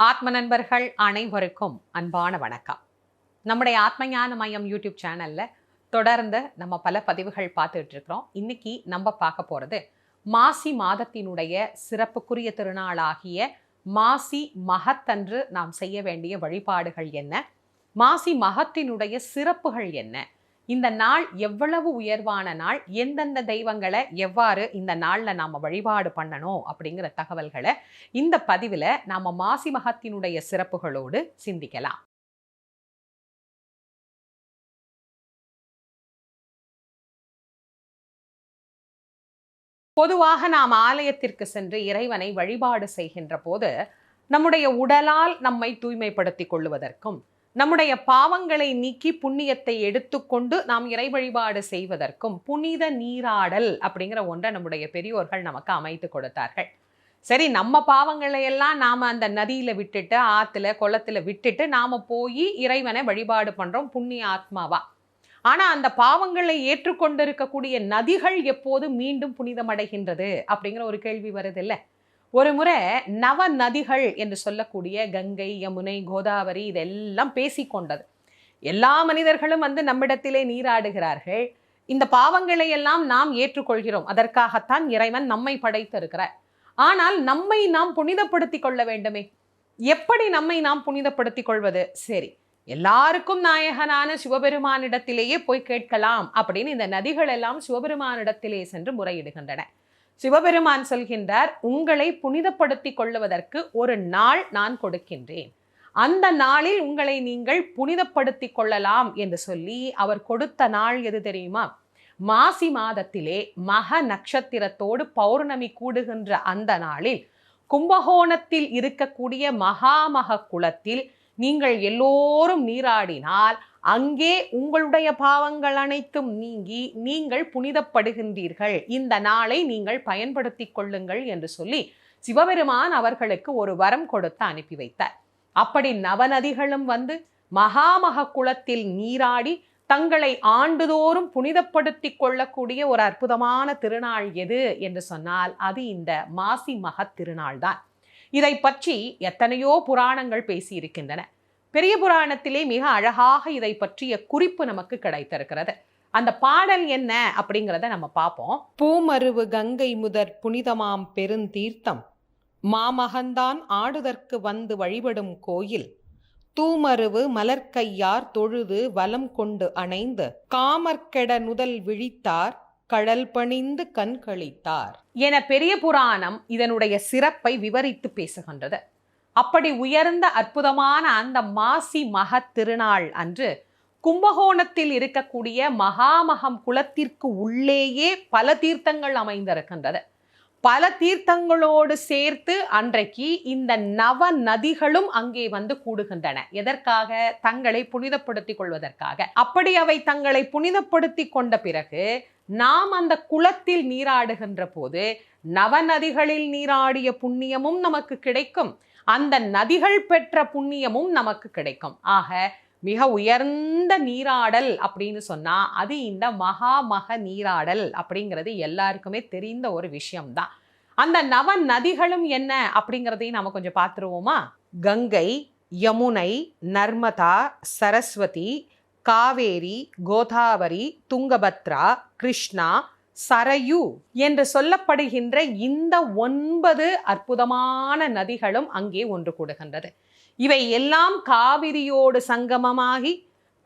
ஆத்ம நண்பர்கள் அனைவருக்கும் அன்பான வணக்கம். நம்முடைய ஆத்மஞான மையம் யூடியூப் சேனலில் தொடர்ந்து நம்ம பல பதிவுகள் பார்த்துட்டு இருக்கிறோம். இன்னைக்கு நம்ம பார்க்க போகிறது மாசி மாதத்தினுடைய சிறப்புக்குரிய திருநாளாகிய மாசி மகத்தன்று நாம் செய்ய வேண்டிய வழிபாடுகள் என்ன? மாசி மகத்தினுடைய சிறப்புகள் என்ன? இந்த நாள் எவ்வளவு உயர்வான நாள்? எந்தெந்த தெய்வங்களை எவ்வாறு இந்த நாள்ல நாம வழிபாடு பண்ணணும் அப்படிங்கிற தகவல்களை இந்த பதிவில் நாம மாசி மகத்தினுடைய சிறப்புகளோடு சிந்திக்கலாம். பொதுவாக நாம் ஆலயத்திற்கு சென்று இறைவனை வழிபாடு செய்கின்ற போது நம்முடைய உடலால் நம்மை தூய்மைப்படுத்திக் கொள்வதற்கும் நம்முடைய பாவங்களை நீக்கி புண்ணியத்தை எடுத்துக்கொண்டு நாம் இறை வழிபாடு செய்வதற்கும் புனித நீராடல் அப்படிங்கிற ஒன்றை நம்முடைய பெரியோர்கள் நமக்கு அமைத்து கொடுத்தார்கள். சரி நம்ம பாவங்களை எல்லாம் நாம அந்த நதியில விட்டுட்டு ஆத்துல குளத்துல விட்டுட்டு நாம போய் இறைவனை வழிபாடு பண்றோம் புண்ணிய ஆத்மாவா? ஆனா அந்த பாவங்களை ஏற்றுக்கொண்டிருக்கக்கூடிய நதிகள் எப்போது மீண்டும் புனிதமடைகின்றது அப்படிங்கிற ஒரு கேள்வி வருது இல்ல? ஒரு முறை நவ நதிகள் என்று சொல்லக்கூடிய கங்கை யமுனை கோதாவரி இதெல்லாம் பேசிக்கொண்டது எல்லா மனிதர்களும் வந்து நம்மிடத்திலே நீராடுகிறார்கள். இந்த பாவங்களை எல்லாம் நாம் ஏற்றுக்கொள்கிறோம். அதற்காகத்தான் இறைவன் நம்மை படைத்திருக்கிறார். ஆனால் நம்மை நாம் புனிதப்படுத்திக் கொள்ள வேண்டுமே? எப்படி நம்மை நாம் புனிதப்படுத்திக் கொள்வது? சரி எல்லாருக்கும் நாயகனான சிவபெருமானிடத்திலேயே போய் கேட்கலாம் அப்படின்னு இந்த நதிகள் எல்லாம் சிவபெருமானிடத்திலே சென்று முறையிடுகின்றன. சிவபெருமான் சொல்கின்றார் உங்களை புனிதப்படுத்திக் கொள்ளுவதற்கு ஒரு நாள் நான் கொடுக்கின்றேன். அந்த நாளில் உங்களை நீங்கள் புனிதப்படுத்திக் கொள்ளலாம் என்று சொல்லி அவர் கொடுத்த நாள் எது தெரியுமா? மாசி மாதத்திலே மக நட்சத்திரத்தோடு பௌர்ணமி கூடுகின்ற அந்த நாளில் கும்பகோணத்தில் இருக்கக்கூடிய மகாமக குளத்தில் நீங்கள் எல்லோரும் நீராடினால் அங்கே உங்களுடைய பாவங்கள் அனைத்தும் நீங்கி நீங்கள் புனிதப்படுகின்றீர்கள். இந்த நாளை நீங்கள் பயன்படுத்தி கொள்ளுங்கள் என்று சொல்லி சிவபெருமான் அவர்களுக்கு ஒரு வரம் கொடுத்து அனுப்பி வைத்தார். அப்படி நவநதிகளும் வந்து மகாமக குளத்தில் நீராடி தங்களை ஆண்டுதோறும் புனிதப்படுத்திக் கொள்ளக்கூடிய ஒரு அற்புதமான திருநாள் எது என்று சொன்னால் அது இந்த மாசி மகத் திருநாள் தான் இதை பற்றி எத்தனையோ புராணங்கள் பேசியிருக்கின்றன. பெரிய புராணத்திலே மிக அழகாக இதை பற்றிய குறிப்பு நமக்கு கிடைத்திருக்கிறது. அந்த பாடல் என்ன அப்படிங்கிறத நம்ம பார்ப்போம். பூமருவு கங்கை முதற் புனிதமாம் பெருந்தீர்த்தம். மாமகந்தான் ஆடுதற்கு வந்து வழிபடும் கோயில். தூமருவு மலர்க்கையார் தொழுது வலம் கொண்டு அணைந்து. காமர்கெட நுதல் விழித்தார். கடல் பணிந்து கண்களித்தார் என பெரிய புராணம் இதனுடைய சிறப்பை விவரித்து பேசுகின்றது. அப்படி உயர்ந்த அற்புதமான அந்த மாசி மகத் திருநாள் அன்று கும்பகோணத்தில் இருக்கக்கூடிய மகாமகம் குலத்திற்கு உள்ளேயே பல தீர்த்தங்கள் அமைந்திருக்கின்றது. பல தீர்த்தங்களோடு சேர்த்து அன்றைக்கு இந்த நவ நதிகளும் அங்கே வந்து கூடுகின்றன. எதற்காக? தங்களை புனிதப்படுத்திக் கொள்வதற்காக. அப்படி அவை தங்களை புனிதப்படுத்தி கொண்ட பிறகு நாம் அந்த குளத்தில் நீராடுகின்ற போது நவநதிகளில் நீராடிய புண்ணியமும் நமக்கு கிடைக்கும். அந்த நதிகள் பெற்ற புண்ணியமும் நமக்கு கிடைக்கும். ஆக மிக உயர்ந்த நீராடல் அப்படின்னு சொன்னால் அது இந்த மகா மக நீராடல் அப்படிங்கிறது எல்லாருக்குமே தெரிந்த ஒரு விஷயம்தான். அந்த நவ நதிகளும் என்ன அப்படிங்கிறதையும் நம்ம கொஞ்சம் பார்த்துருவோமா? கங்கை யமுனை நர்மதா சரஸ்வதி காவேரி கோதாவரி துங்கபத்ரா கிருஷ்ணா சரயு என்று சொல்லப்படுகின்ற இந்த ஒன்பது அற்புதமான நதிகளும் அங்கே ஒன்று கூடுகின்றது. இவை எல்லாம் காவிரியோடு சங்கமமாகி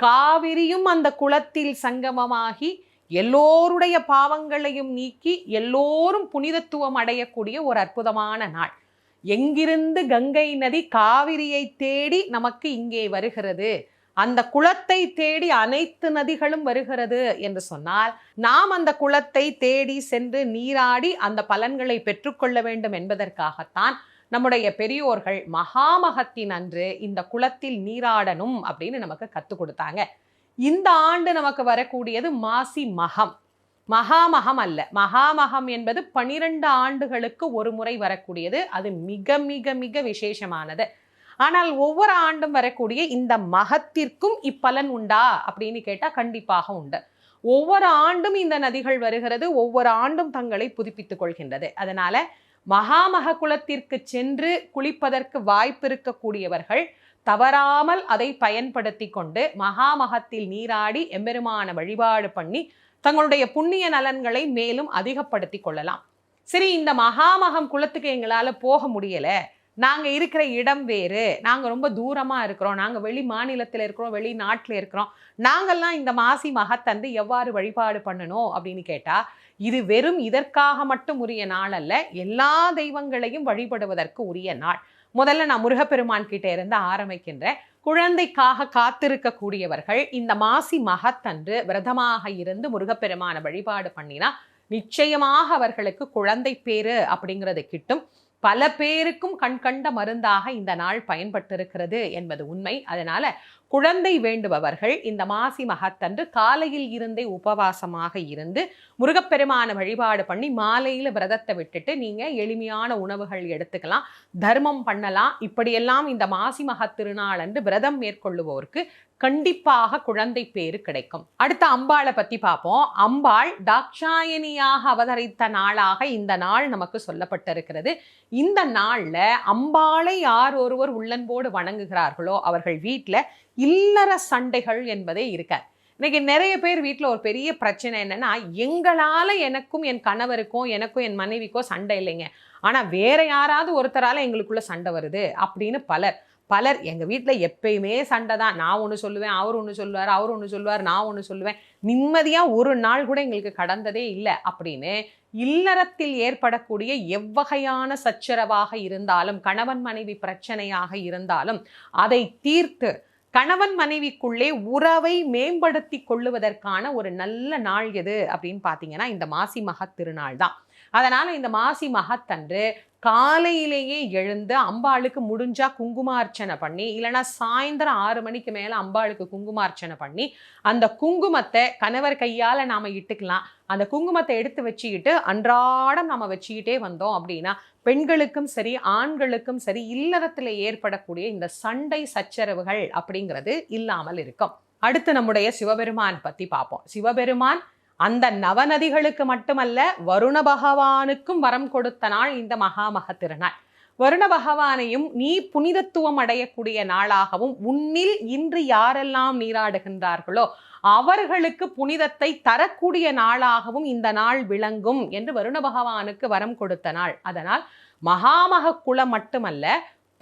காவிரியும் அந்த குளத்தில் சங்கமமாகி எல்லோருடைய பாவங்களையும் நீக்கி எல்லோரும் புனிதத்துவம் அடையக்கூடிய ஒரு அற்புதமான நாள். எங்கிருந்து கங்கை நதி காவிரியை தேடி நமக்கு இங்கே வருகிறது? அந்த குளத்தை தேடி அனைத்து நதிகளும் வருகிறது என்று சொன்னால் நாம் அந்த குளத்தை தேடி சென்று நீராடி அந்த பலன்களை பெற்றுக்கொள்ள வேண்டும் என்பதற்காகத்தான் நம்முடைய பெரியோர்கள் மகாமகத்தின் அன்று இந்த குளத்தில் நீராடணும் அப்படின்னு நமக்கு கற்றுக் கொடுத்தாங்க. இந்த ஆண்டு நமக்கு வரக்கூடியது மாசி மகம். மகாமகம் அல்ல. மகாமகம் என்பது பனிரெண்டு ஆண்டுகளுக்கு ஒரு முறை வரக்கூடியது. அது மிக மிக மிக விசேஷமானது. ஆனால் ஒவ்வொரு ஆண்டும் வரக்கூடிய இந்த மகத்திற்கும் இப்பலன் உண்டா அப்படின்னு கேட்டால் கண்டிப்பாக உண்டு. ஒவ்வொரு ஆண்டும் இந்த நதிகள் வருகிறது ஒவ்வொரு ஆண்டும் தங்களை புதுப்பித்துக் கொள்கின்றது. அதனால மகாமக குலத்திற்கு சென்று குளிப்பதற்கு வாய்ப்பு இருக்கக்கூடியவர்கள் தவறாமல் அதை பயன்படுத்தி கொண்டு மகாமகத்தில் நீராடி எம்பெருமான வழிபாடு பண்ணி தங்களுடைய புண்ணிய நலன்களை மேலும் அதிகப்படுத்தி கொள்ளலாம். சரி இந்த மகாமகம் குலத்துக்கு எங்களால் போக முடியலை. நாங்கள் இருக்கிற இடம் வேறு. நாங்கள் ரொம்ப தூரமாக இருக்கிறோம். நாங்கள் வெளி மாநிலத்தில் இருக்கிறோம் வெளிநாட்டில் இருக்கிறோம். நாங்கெல்லாம் இந்த மாசி மகத்தந்து எவ்வாறு வழிபாடு பண்ணணும் அப்படின்னு கேட்டால் இது வெறும் இதற்காக மட்டும் உரிய நாள் அல்ல எல்லா தெய்வங்களையும் வழிபடுவதற்கு உரிய நாள். முதல்ல நான் முருகப்பெருமான் கிட்டே இருந்து ஆரம்பிக்கின்றேன். குழந்தைக்காக காத்திருக்கக்கூடியவர்கள் இந்த மாசி மகத்தன்று விரதமாக இருந்து முருகப்பெருமான வழிபாடு பண்ணினா நிச்சயமாக அவர்களுக்கு குழந்தை பேரு அப்படிங்கிறது கிட்டும். பல பேருக்கும் கண்கண்ட மருந்தாக இந்த நாள் பயன்பட்டிருக்கிறது என்பது உண்மை. அதனால குழந்தை வேண்டுபவர்கள் இந்த மாசி மகத்தன்று காலையில் இருந்தே உபவாசமாக இருந்து முருகப்பெருமான வழிபாடு பண்ணி மாலையில் விரதத்தை விட்டுட்டு நீங்கள் எளிமையான உணவுகள் எடுத்துக்கலாம் தர்மம் பண்ணலாம். இப்படியெல்லாம் இந்த மாசி மகத் திருநாள் அன்று விரதம் மேற்கொள்ளுவோருக்கு கண்டிப்பாக குழந்தை பேரு கிடைக்கும். அடுத்த அம்பாளை பத்தி பார்ப்போம். அம்பாள் தாக்ஷாயணியாக அவதரித்த நாளாக இந்த நாள் நமக்கு சொல்லப்பட்டிருக்கிறது. இந்த நாளில் அம்பாளை யார் ஒருவர் உள்ளன்போடு வணங்குகிறார்களோ அவர்கள் வீட்டில் இல்லற சண்டைகள் என்பதே இருக்க இன்னைக்கு நிறைய பேர் வீட்டில் ஒரு பெரிய பிரச்சனை என்னன்னா எங்களால் எனக்கும் என் கணவருக்கும் எனக்கும் என் மனைவிக்கோ சண்டை இல்லைங்க. ஆனால் வேற யாராவது ஒருத்தரால் எங்களுக்குள்ள சண்டை வருது அப்படின்னு பலர். பலர் எங்கள் வீட்டில் எப்பயுமே சண்டை தான். நான் ஒன்று சொல்லுவேன் அவர் ஒன்று சொல்லுவார் அவர் ஒன்று சொல்லுவார் நான் ஒன்று சொல்லுவேன். நிம்மதியாக ஒரு நாள் கூட எங்களுக்கு கடந்ததே இல்லை அப்படின்னு இல்லறத்தில் ஏற்படக்கூடிய எவ்வகையான சச்சரவாக இருந்தாலும் கணவன் மனைவி பிரச்சனையாக இருந்தாலும் அதை தீர்த்து கணவன் மனைவிக்குள்ளே உறவை மேம்படுத்தி கொள்ளுவதற்கான ஒரு நல்ல நாள் எது அப்படின்னு பார்த்தீங்கன்னா இந்த மாசி மகத் திருநாள் தான். அதனால் இந்த மாசி மகத்தன்று காலையிலேயே எழுந்து அம்பாளுக்கு முடிஞ்சா குங்குமார்ச்சனை பண்ணி இல்லைனா சாயந்தரம் ஆறு மணிக்கு மேலே அம்பாளுக்கு குங்குமார்ச்சனை பண்ணி அந்த குங்குமத்தை கணவர் கையால் நாம் இட்டுக்கலாம். அந்த குங்குமத்தை எடுத்து வச்சுக்கிட்டு அன்றாடம் நம்ம வச்சுக்கிட்டே வந்தோம் அப்படின்னா பெண்களுக்கும் சரி ஆண்களுக்கும் சரி இல்லறத்தில் ஏற்படக்கூடிய இந்த சண்டை சச்சரவுகள் அப்படிங்கிறது இல்லாமல் இருக்கும். அடுத்து நம்முடைய சிவபெருமான் பற்றி பார்ப்போம். சிவபெருமான் அந்த நவநதிகளுக்கு மட்டுமல்ல வருண பகவானுக்கும் வரம் கொடுத்த நாள் இந்த மகாமக திருநாள். வருண பகவானையும் நீ புனிதத்துவம் அடையக்கூடிய நாளாகவும் உன்னில் இன்று யாரெல்லாம் நீராடுகின்றார்களோ அவர்களுக்கு புனிதத்தை தரக்கூடிய நாளாகவும் இந்த நாள் விளங்கும் என்று வருண பகவானுக்கு வரம் கொடுத்த நாள். அதனால் மகாமக குலம் மட்டுமல்ல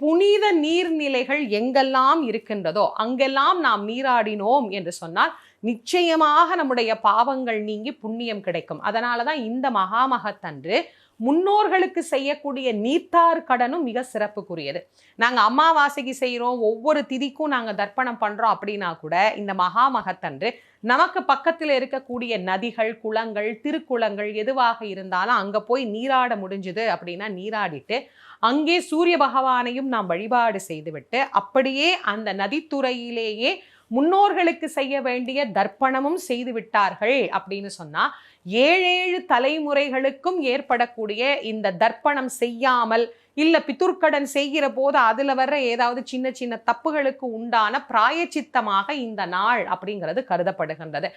புனித நீர்நிலைகள் எங்கெல்லாம் இருக்கின்றதோ அங்கெல்லாம் நாம் நீராடினோம் என்று சொன்னால் நிச்சயமாக நம்முடைய பாவங்கள் நீங்கி புண்ணியம் கிடைக்கும். அதனால தான் இந்த மகாமகத்தன்று முன்னோர்களுக்கு செய்யக்கூடிய நீத்தார் கடனும் மிக சிறப்புக்குரியது. நாங்கள் அமாவாசைக்கு செய்கிறோம் ஒவ்வொரு திதிக்கும் நாங்கள் தர்ப்பணம் பண்ணுறோம் அப்படின்னா கூட இந்த மகாமகத்தன்று நமக்கு பக்கத்தில் இருக்கக்கூடிய நதிகள் குளங்கள் திருக்குளங்கள் எதுவாக இருந்தாலும் அங்கே போய் நீராட முடிஞ்சுது அப்படின்னா நீராடிட்டு அங்கே சூரிய பகவானையும் நாம் வழிபாடு செய்துவிட்டு அப்படியே அந்த நதித்துறையிலேயே முன்னோர்களுக்கு செய்ய வேண்டிய தர்ப்பணமும் செய்து விட்டார்கள் அப்படின்னு சொன்னா ஏழேழு தலைமுறைகளுக்கும் ஏற்படக்கூடிய இந்த தர்ப்பணம் செய்யாமல் இல்ல பித்துர்க்கடன் செய்கிற போது அதுல வர்ற ஏதாவது சின்ன சின்ன தப்புகளுக்கு உண்டான பிராயச்சித்தமாக இந்த நாள் அப்படிங்கிறது கருதப்படுகின்றது.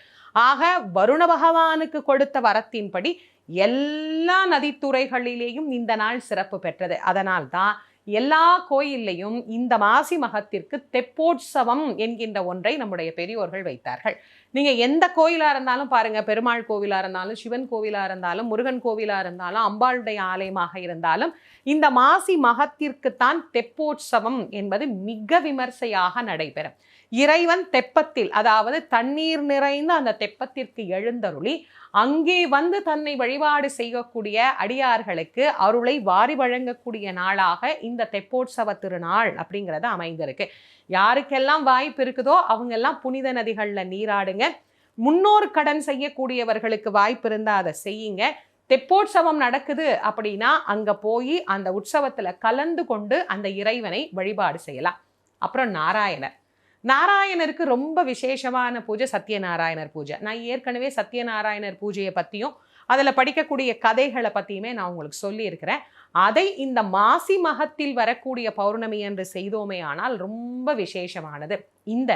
ஆக வருண பகவானுக்கு கொடுத்த வரத்தின்படி எல்லா நதித்துறைகளிலேயும் இந்த நாள் சிறப்பு பெற்றது. அதனால்தான் எல்லா கோயில்லையும் இந்த மாசி மகத்திற்கு தெப்போற்சவம் என்கின்ற ஒன்றை நம்முடைய பெரியோர்கள் வைத்தார்கள். நீங்க எந்த கோயிலா இருந்தாலும் பாருங்க பெருமாள் கோவிலா இருந்தாலும் சிவன் கோவிலா இருந்தாலும் முருகன் கோவிலா இருந்தாலும் அம்பாளுடைய ஆலயமாக இருந்தாலும் இந்த மாசி மகத்திற்குத்தான் தெப்போற்சவம் என்பது மிக விமர்சையாக நடைபெறும். இறைவன் தெப்பத்தில் அதாவது தண்ணீர் நிறைந்த அந்த தெப்பத்திற்கு எழுந்தருளி அங்கே வந்து தன்னை வழிபாடு செய்யக்கூடிய அடியார்களுக்கு அருளை வாரி வழங்கக்கூடிய நாளாக இந்த தெப்போற்சவ திருநாள் அப்படிங்கிறது அமைந்திருக்கு. யாருக்கெல்லாம் வாய்ப்பு இருக்குதோ அவங்கெல்லாம் புனித நதிகளில் நீராடுங்க. முன்னோர் கடன் செய்யக்கூடியவர்களுக்கு வாய்ப்பு இருந்தால் அதை செய்யுங்க. தெப்போற்சவம் நடக்குது அப்படின்னா அங்கே போய் அந்த உற்சவத்துல கலந்து கொண்டு அந்த இறைவனை வழிபாடு செய்யலாம். அப்புறம் நாராயணர். நாராயணருக்கு ரொம்ப விசேஷமான பூஜை சத்யநாராயணர் பூஜை. நான் ஏற்கனவே சத்யநாராயணர் பூஜையை பற்றியும் அதில் படிக்கக்கூடிய கதைகளை பற்றியுமே நான் உங்களுக்கு சொல்லியிருக்கிறேன். அதை இந்த மாசி மகத்தில் வரக்கூடிய பௌர்ணமி என்று செய்தோமே ஆனால் ரொம்ப விசேஷமானது. இந்த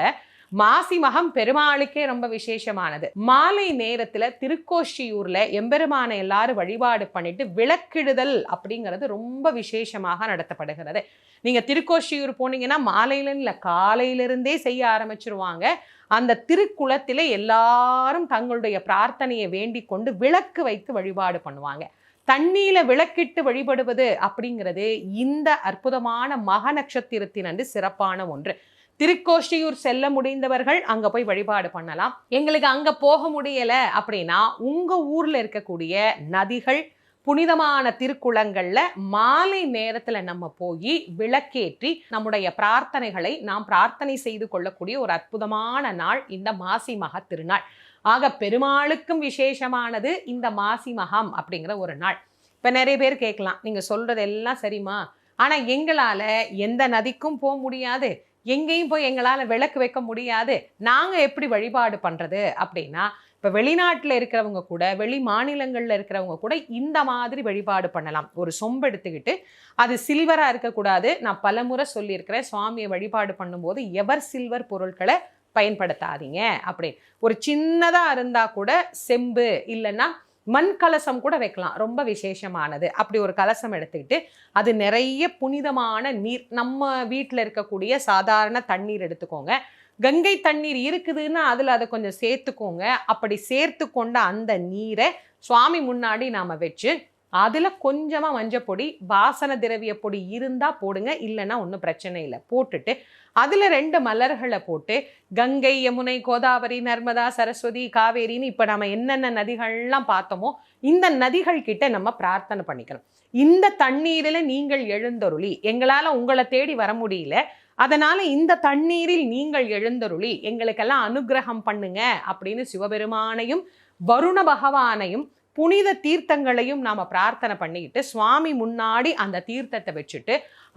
மாசி மகம் பெருமாளுக்கே ரொம்ப விசேஷமானது. மாலை நேரத்துல திருக்கோஷியூர்ல எம்பெருமானை எல்லாரும் வழிபாடு பண்ணிட்டு விளக்கிடுதல் அப்படிங்கிறது ரொம்ப விசேஷமாக நடத்தப்படுகிறது. நீங்க திருக்கோஷியூர் போனீங்கன்னா மாலையில இல்ல காலையிலிருந்தே செய்ய ஆரம்பிச்சிருவாங்க. அந்த திருக்குளத்திலே எல்லாரும் தங்களுடைய பிரார்த்தனையை வேண்டிக் கொண்டு விளக்கு வைத்து வழிபாடு பண்ணுவாங்க. தண்ணியில விளக்கிட்டு வழிபடுவது அப்படிங்கிறது இந்த அற்புதமான மக நட்சத்திரத்தின் அன்று சிறப்பான ஒன்று. திருக்கோஷ்டியூர் செல்ல முடிந்தவர்கள் அங்க போய் வழிபாடு பண்ணலாம். எங்களுக்கு அங்க போக முடியல அப்படின்னா உங்க ஊர்ல இருக்கக்கூடிய நதிகள் புனிதமான திருக்குளங்கள்ல மாலை நேரத்துல நம்ம போய் விளக்கேற்றி நம்முடைய பிரார்த்தனைகளை நாம் பிரார்த்தனை செய்து கொள்ளக்கூடிய ஒரு அற்புதமான நாள் இந்த மாசி மக திருநாள். ஆக பெருமாளுக்கும் விசேஷமானது இந்த மாசி மகம் அப்படிங்கிற ஒரு நாள். இப்ப நிறைய பேர் கேட்கலாம். நீங்க சொல்கிறது எல்லாம் சரிம்மா. ஆனா எங்களால எந்த நதிக்கும் போக முடியாது. எங்கேயும் போய் எங்களால் விளக்கு வைக்க முடியாது. நாங்கள் எப்படி வழிபாடு பண்ணுறது அப்படின்னா இப்போ வெளிநாட்டில் இருக்கிறவங்க கூட வெளி மாநிலங்களில் இருக்கிறவங்க கூட இந்த மாதிரி வழிபாடு பண்ணலாம். ஒரு சொம்பு எடுத்துக்கிட்டு அது சில்வராக இருக்கக்கூடாது. நான் பலமுறை சொல்லியிருக்கிறேன் சுவாமியை வழிபாடு பண்ணும்போது எவர் சில்வர் பொருட்களை பயன்படுத்தாதீங்க அப்படி ஒரு சின்னதாக இருந்தால் கூட செம்பு இல்லைன்னா மண் கலசம் கூட வைக்கலாம். ரொம்ப விசேஷமானது. அப்படி ஒரு கலசம் எடுத்துக்கிட்டு அது நிறைய புனிதமான நீர் நம்ம வீட்டில் இருக்கக்கூடிய சாதாரண தண்ணீர் எடுத்துக்கோங்க. கங்கை தண்ணீர் இருக்குதுன்னா அதில் அதை கொஞ்சம் சேர்த்துக்கோங்க. அப்படி சேர்த்து கொண்ட அந்த நீரை சுவாமி முன்னாடி நாம் வச்சு அதில் கொஞ்சமாக மஞ்சப்பொடி வாசன திரவிய பொடி இருந்தால் போடுங்க இல்லைன்னா ஒன்றும் பிரச்சனை இல்லை. போட்டுட்டு அதில் ரெண்டு மலர்களை போட்டு கங்கை யமுனை கோதாவரி நர்மதா சரஸ்வதி காவேரின்னு இப்போ நம்ம என்னென்ன நதிகள்லாம் பார்த்தோமோ இந்த நதிகள் கிட்ட நம்ம பிரார்த்தனை பண்ணிக்கணும். இந்த தண்ணீரில் நீங்கள் எழுந்தருளி எங்களால் உங்களை தேடி வர முடியல அதனால் இந்த தண்ணீரில் நீங்கள் எழுந்தருளி எங்களுக்கெல்லாம் அனுகிரகம் பண்ணுங்க அப்படின்னு சிவபெருமானையும் வருண பகவானையும் புனித தீர்த்தங்களையும் நாம் பிரார்த்தனை பண்ணிக்கிட்டு சுவாமி முன்னாடி அந்த தீர்த்தத்தை வச்சுட்டு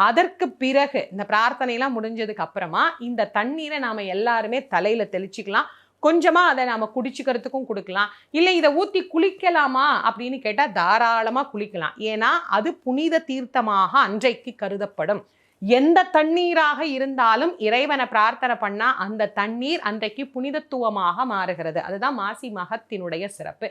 அதற்கு பிறகு இந்த பிரார்த்தனைலாம் முடிஞ்சதுக்கு அப்புறமா இந்த தண்ணீரை நாம் எல்லாருமே தலையில் தெளிச்சிக்கலாம். கொஞ்சமாக அதை நாம் குடிச்சிக்கிறதுக்கும் கொடுக்கலாம். இல்லை இதை ஊற்றி குளிக்கலாமா அப்படின்னு கேட்டால் தாராளமாக குளிக்கலாம். ஏன்னா அது புனித தீர்த்தமாக அன்றைக்கு கருதப்படும். எந்த தண்ணீராக இருந்தாலும் இறைவனை பிரார்த்தனை பண்ணால் அந்த தண்ணீர் அன்றைக்கு புனிதத்துவமாக மாறுகிறது. அதுதான் மாசி மகத்தினுடைய சிறப்பு.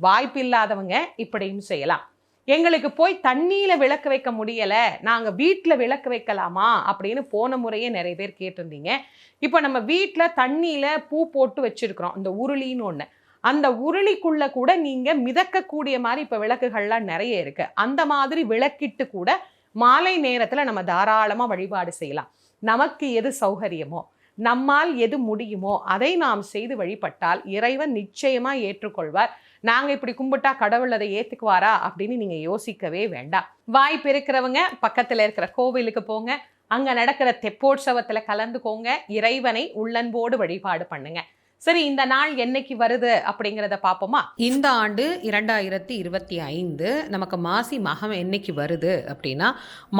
வாய்ப்பில்லாதவங்க இப்படியும் செய்யலாம். எங்களுக்கு போய் தண்ணியில விளக்கு வைக்க முடியல நாங்க வீட்டில் விளக்கு வைக்கலாமா? அப்படின்னு போன முறையே நிறைய பேர் கேட்டிருந்தீங்க. இப்போ நம்ம வீட்டில் தண்ணியில பூ போட்டு வச்சிருக்கிறோம் இந்த உருளின்னு ஒன்று அந்த உருளிக்குள்ள கூட நீங்க மிதக்கக்கூடிய மாதிரி இப்போ விளக்குகள்லாம் நிறைய இருக்கு. அந்த மாதிரி விளக்கிட்டு கூட மாலை நேரத்துல நம்ம தாராளமா வழிபாடு செய்யலாம். நமக்கு எது சௌகரியமோ? நம்மால் எது முடியுமோ அதை நாம் செய்து வழிபட்டால் இறைவன் நிச்சயமாக ஏற்றுக்கொள்வார். நாங்கள் இப்படி கும்பிட்டா கடவுள் அதை ஏற்றுக்குவாரா அப்படின்னு நீங்கள் யோசிக்கவே வேண்டாம். வாய்ப்பு இருக்கிறவங்க பக்கத்தில் இருக்கிற கோவிலுக்கு போங்க. அங்கே நடக்கிற தெப்போற்சவத்தில் கலந்துக்கோங்க. இறைவனை உள்ளன்போடு வழிபாடு பண்ணுங்க. சரி இந்த நாள் என்னைக்கு வருது அப்படிங்கிறத பார்ப்போமா? இந்த ஆண்டு இரண்டாயிரத்தி இருபத்தி ஐந்து நமக்கு மாசி மகம் என்னைக்கு வருது அப்படின்னா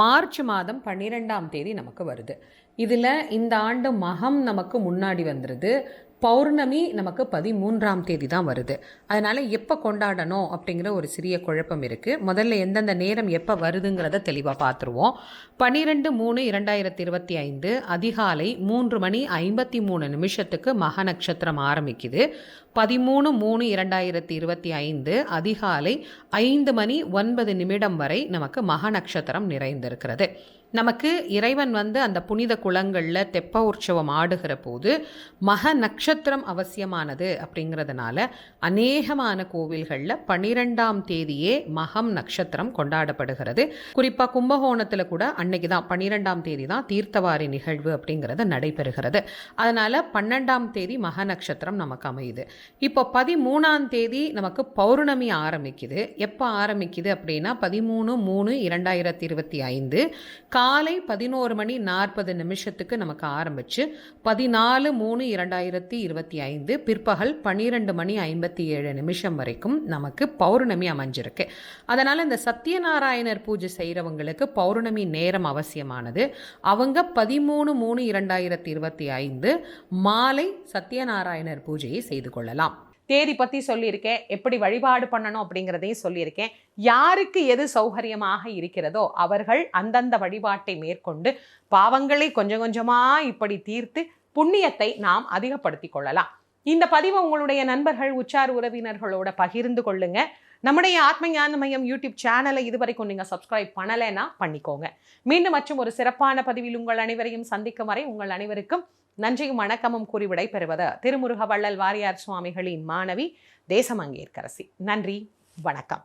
மார்ச் மாதம் பன்னிரெண்டாம் தேதி நமக்கு வருது. இதில் இந்த ஆண்டு மகம் நமக்கு முன்னாடி வந்துடுது பௌர்ணமி நமக்கு பதிமூன்றாம் தேதி தான் வருது. அதனால் எப்போ கொண்டாடணும் அப்படிங்கிற ஒரு சிறிய குழப்பம் இருக்குது முதல்ல எந்தெந்த நேரம் எப்போ வருதுங்கிறத தெளிவாக பார்த்துருவோம் பன்னிரெண்டு மூணு இரண்டாயிரத்தி இருபத்தி ஐந்து அதிகாலை மூன்று மணி ஐம்பத்தி மூணு நிமிஷத்துக்கு மக நட்சத்திரம் ஆரம்பிக்குது. பதிமூணு மூணு இரண்டாயிரத்தி இருபத்தி ஐந்து அதிகாலை ஐந்து மணி ஒன்பது நிமிடம் வரை நமக்கு மக நட்சத்திரம் நிறைந்திருக்கிறது. நமக்கு இறைவன் வந்து அந்த புனித குளங்களில் தெப்ப உற்சவம் ஆடுகிற போது மக நட்சத்திரம் அவசியமானது அப்படிங்கிறதுனால அநேகமான கோவில்களில் பன்னிரெண்டாம் தேதியே மகம் நட்சத்திரம் கொண்டாடப்படுகிறது. குறிப்பாக கும்பகோணத்தில் கூட அன்னைக்கு தான் பன்னிரெண்டாம் தேதி தான் தீர்த்தவாரி நிகழ்வு அப்படிங்கிறது நடைபெறுகிறது. அதனால் பன்னெண்டாம் தேதி மக நட்சத்திரம் நமக்கு அமையுது. இப்போ பதிமூணாம் தேதி நமக்கு பௌர்ணமி ஆரம்பிக்குது. எப்போ ஆரம்பிக்குது அப்படின்னா பதிமூணு மூணு இரண்டாயிரத்தி இருபத்தி ஐந்து. காலை பதினோரு மணி நாற்பது நிமிஷத்துக்கு நமக்கு ஆரம்பிச்சு பதினாலு மூணு இரண்டாயிரத்தி இருபத்தி ஐந்து பிற்பகல் பன்னிரெண்டு மணி ஐம்பத்தி ஏழு நிமிஷம் வரைக்கும் நமக்கு பௌர்ணமி அமைஞ்சிருக்கு. அதனால் இந்த சத்யநாராயணர் பூஜை செய்கிறவங்களுக்கு பௌர்ணமி நேரம் அவசியமானது. அவங்க பதிமூணு மூணு இரண்டாயிரத்தி இருபத்தி ஐந்து மாலை சத்யநாராயணர் பூஜையை செய்து கொள்ளலாம். தேதி பற்றி சொல்லியிருக்கேன் எப்படி வழிபாடு பண்ணணும் அப்படிங்கிறதையும் சொல்லியிருக்கேன். யாருக்கு எது சௌகரியமாக இருக்கிறதோ அவர்கள் அந்தந்த வழிபாட்டை மேற்கொண்டு பாவங்களை கொஞ்சம் கொஞ்சமாக இப்படி தீர்த்து புண்ணியத்தை நாம் அதிகப்படுத்தி கொள்ளலாம். இந்த பதிவை உங்களுடைய நண்பர்கள் உச்சார் உறவினர்களோட பகிர்ந்து கொள்ளுங்க. நம்முடைய ஆத்ம ஞான மையம் யூடியூப் சேனலை இதுவரைக்கும் நீங்க சப்ஸ்கிரைப் பண்ணலைன்னா பண்ணிக்கோங்க. மீண்டும் மற்றும் ஒரு சிறப்பான பதிவில் உங்கள் அனைவரையும் சந்திக்கும் வரை உங்கள் அனைவருக்கும் நன்றியும் வணக்கமும் கூறி விடைபெறுவது திருமுருக வள்ளல் வாரியார் சுவாமிகளின் மாணவி தேசமங்கேற்கரசி. நன்றி வணக்கம்.